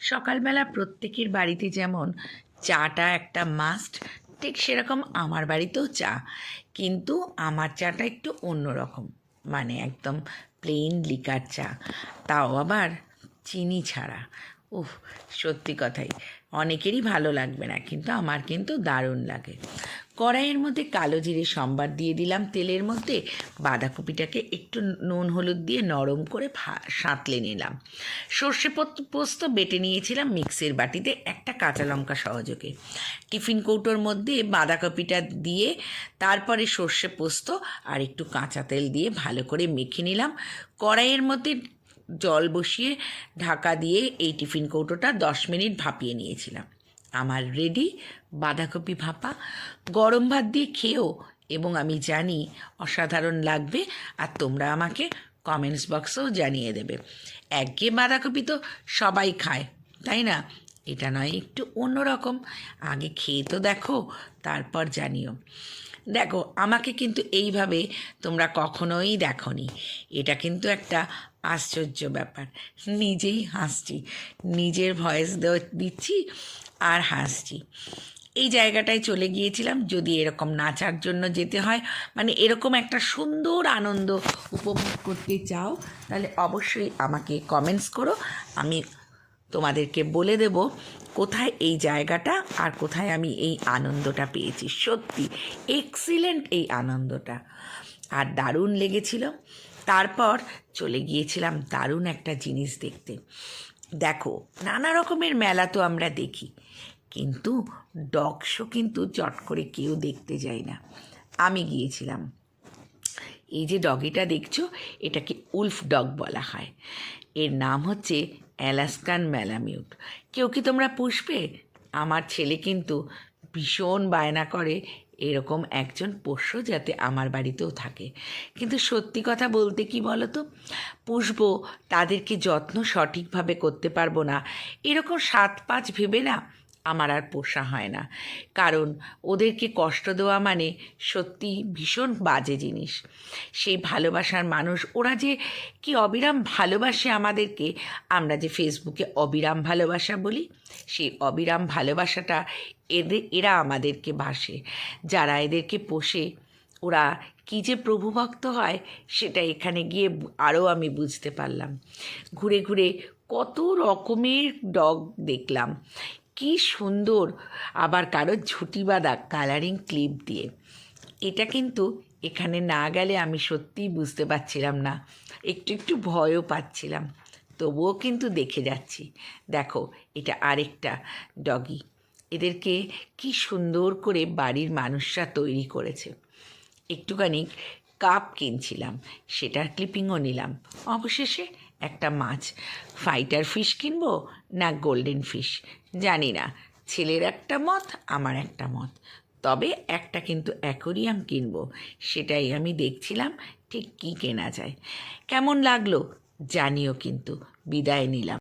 সকালবেলা প্রত্যেকের বাড়িতে যেমন চাটা একটা মাস্ট ঠিক সেরকম আমার বাড়িতেও চা। কিন্তু আমার চাটা একটু অন্যরকম মানে একদম প্লেন লিকার চা। তাও আবার চিনি ছাড়া। উফ, সত্যি কথাই, অনেকেরই ভালো লাগবে না, কিন্তু আমার কিন্তু দারুণ লাগে। কড়াইয়ের মধ্যে কালো জিরে সম্বার দিয়ে দিলাম তেলের মধ্যে। বাঁধাকপিটাকে একটু নুন হলুদ দিয়ে নরম করে সাঁতলে নিলাম। সর্ষে পোস্ত বেটে নিয়েছিলাম মিক্সের বাটিতে একটা কাঁচা লঙ্কা সহযোগে। টিফিন কৌটোর মধ্যে বাঁধাকপিটা দিয়ে তারপরে সর্ষে পোস্ত আর একটু কাঁচা তেল দিয়ে ভালো করে মেখে নিলাম। কড়াইয়ের মধ্যে জল বসিয়ে ঢাকা দিয়ে এই টিফিন কৌটোটা দশ মিনিট ভাপিয়ে নিয়েছিলাম। আমার রেডি বাঁধাকপি ভাপা, গরম ভাত দিয়ে খেয়েও এবং আমি জানি অসাধারণ লাগবে আর তোমরা আমাকে কমেন্টস বক্সেও জানিয়ে দেবে। একঘেয়ে বাঁধাকপি তো সবাই খায়, তাই না? এটা নয়, একটু অন্যরকম। আগে খেয়ে তো দেখো, তারপর জানিও। দেখো, আমাকে কিন্তু এইভাবে তোমরা কখনোই দেখনি। এটা কিন্তু একটা আশ্চর্য ব্যাপার। নিজেই হাসছি। নিজের ভয়েস দিচ্ছি আর হাসছি। এই জায়গাটায় চলে গিয়েছিলাম যদি এরকম নাচার জন্য যেতে হয়। মানে এরকম একটা সুন্দর আনন্দ উপভোগ করতে চাও, তাহলে অবশ্যই আমাকে কমেন্টস করো। আমি তোমাদেরকে বলে দেব কোথায় এই জায়গাটা আর কোথায় আমি এই আনন্দটা পেয়েছি। সত্যি এক্সিলেন্ট এই আনন্দটা। আর দারুণ লেগেছিল। তারপর চলে গিয়েছিলাম দারুণ একটা জিনিস দেখতে। দেখো, নানা রকমের মেলা তো আমরা দেখি, কিন্তু ডগ শো কিন্তু চট করে কেউ দেখতে যায় না। আমি গিয়েছিলাম। এই যে ডগিটা দেখছ, এটাকে উলফ ডগ বলা হয়। এর নাম হচ্ছে অ্যালাস্কান ম্যালামিউট। কেউ কি তোমরা পুষবে? আমার ছেলে কিন্তু ভীষণ বায়না করে এরকম একজন পোষ্য যাতে আমার বাড়িতেও থাকে। কিন্তু সত্যি কথা বলতে কি বলো তো পুষবো তাদেরকে যত্ন সঠিকভাবে করতে পারব না। এরকম সাত পাঁচ ভেবে না আমার আর পোষা হয় না। কারণ ওদেরকে কষ্ট দেওয়া মানে সত্যি ভীষণ বাজে জিনিস। সেই ভালোবাসার মানুষ, ওরা যে কি অবিরাম ভালোবাসে আমাদেরকে, আমরা যে ফেসবুকে অবিরাম ভালোবাসা বলি, সেই অবিরাম ভালোবাসাটা এদের এরা আমাদেরকে ভাসে যারা এদেরকে পোষে, ওরা কী যে প্রভুভক্ত হয়, সেটা এখানে গিয়ে আরও আমি বুঝতে পারলাম। ঘুরে ঘুরে কত রকমের ডগ দেখলাম। কি সুন্দর। আবার কারও ঝুটি বাঁধা কালারিং ক্লিপ দিয়ে। এটা কিন্তু এখানে না গেলে আমি সত্যিই বুঝতে পারছিলাম না। একটু একটু ভয়ও পাচ্ছিলাম। তবুও কিন্তু দেখে যাচ্ছি। দেখো, এটা আরেকটা ডগি এদেরকে কি সুন্দর করে বাড়ির মানুষরা তৈরি করেছে। একটুখানি কাপ কিনছিলাম। সেটার ক্লিপিংও নিলাম। অবশেষে একটা মাছ। ফাইটার ফিশ কিনবো না গোল্ডেন ফিশ জানি না। ছেলের একটা মত, আমার একটা মত। তবে একটা কিন্তু অ্যাকোরিয়াম কিনব, সেটাই আমি দেখছিলাম, ঠিক কী কেনা যায়। কেমন লাগল জানিও কিন্তু, বিদায় নিলাম।